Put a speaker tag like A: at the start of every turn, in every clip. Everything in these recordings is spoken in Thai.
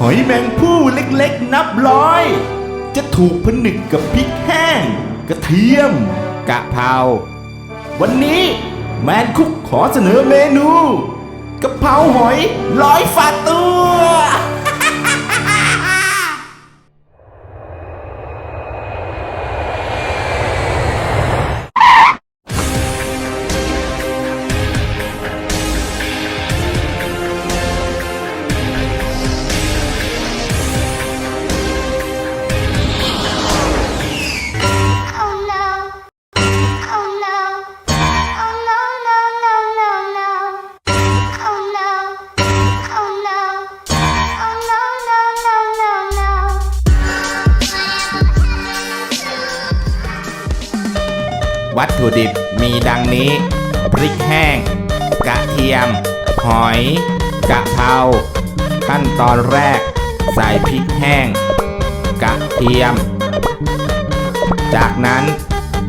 A: หอยแมงผู้เล็กๆนับร้อย จะถูกผนึกกับพริกแห้ง กระเทียม กะเพราวันนี้แมนคุกขอเสนอเมนูกะเพราหอยร้อยฝาตัว วัตถุดิบมีดังนี้ พริกแห้ง กระเทียม หอยกะเพราขั้นตอนแรก ใส่พริกแห้ง กระเทียม จากนั้น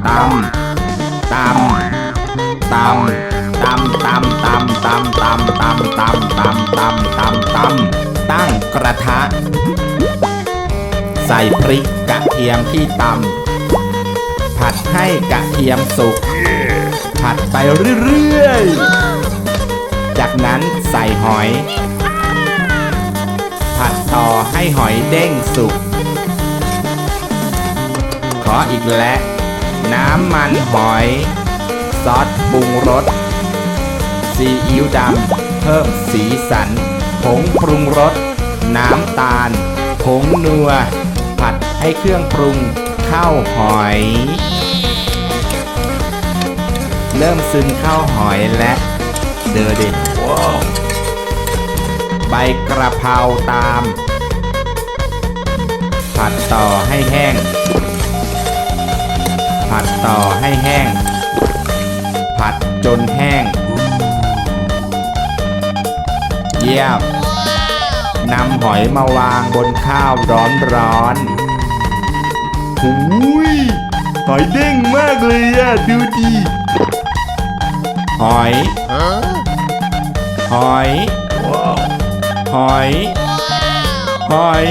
A: ตำตำตำตำตำตำตำตำตำตำตำตำตำตำตั้งกระทะ ใส่พริกกระเทียมที่ตำ ผัดให้กระเทียมสุก ผัดไปเรื่อยๆ จากนั้นใส่หอย ผัดต่อให้หอยเด้งสุก ขออีกและน้ำมันหอย ซอสปรุงรสซีอิ๊วดำเพิ่มสีสัน ผงปรุงรส น้ำตาล ผงนัว ผัดให้เครื่องปรุงเข้าหอย เริ่มซึมเข้าหอยและเดอเด็ดใบกระเพราตาม ผัดต่อให้แห้ง ผัดต่อให้แห้ง ผัดจนแห้ง เยี่ยมนำหอยมาวางบนข้าวร้อนร้อนๆ หูยหอยเด้งมากเลยอะดูดีหอยหอยหอยหอย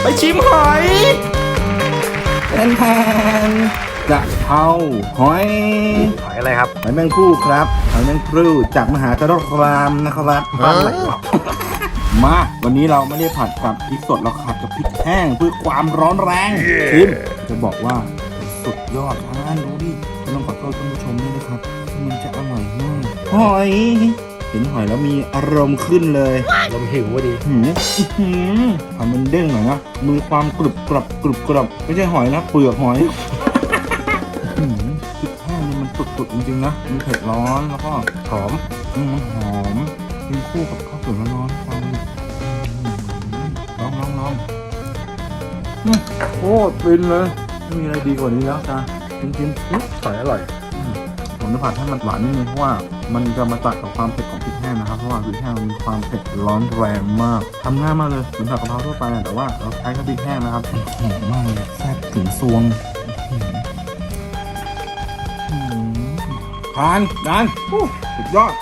A: ไปชิมหอย
B: แทนแทนกะเพราหอย
C: หอยอะไรครับ
B: หอยแมงผู้ครับหอยแมงพรูจากมหากรรามนะครับ มาวันนี้เราไม่ได้ผัดกับพริกสดเราผัดกับพริกแห้งเพื่อความร้อนแรงชิมจะบอกว่าสุดยอดอ่านดูดิต้องขอโทษท่านผู้ชมด้วยนะครับมันจะอร่อยมากหอยเห็นหอยแล้วมีอารมณ์ขึ้นเลย
C: ลมหิวพอดี
B: หืมอื้อหือหอยมันเด้งหน่อยนะมือความกรุบกรับกรุบกรับไม่ใช่หอยนะเปลือกหอยอื้อหือพริกแห้งนี่มันสุดๆจริงๆนะมันเผ็ดร้อนแล้วก็หอมอืมมันหอมกินคู่กับข้าวสวยร้อน คตรฟินเลยไม่มีอะไรดีกว่านี้แล้วจ้าจริงๆอื้อ
C: หอยอร่อย
B: ผมจะผัดให้มันหวานนิดนึงเพราะว่ามันจะมาตัดกับความเผ็ดของพริกแห้งนะครับ เพราะว่าพริกแห้งมันมีความเผ็ดร้อนแรงมากทำง่ายมากเลยเหมือนผัดกะเพราทั่วไปอะแต่ว่าเราใช้แค่พริกแห้งนะครับหอมมากเลยแซ่บถึงซวงอื้อหืออื้อหือทานจานอู้สุดยอด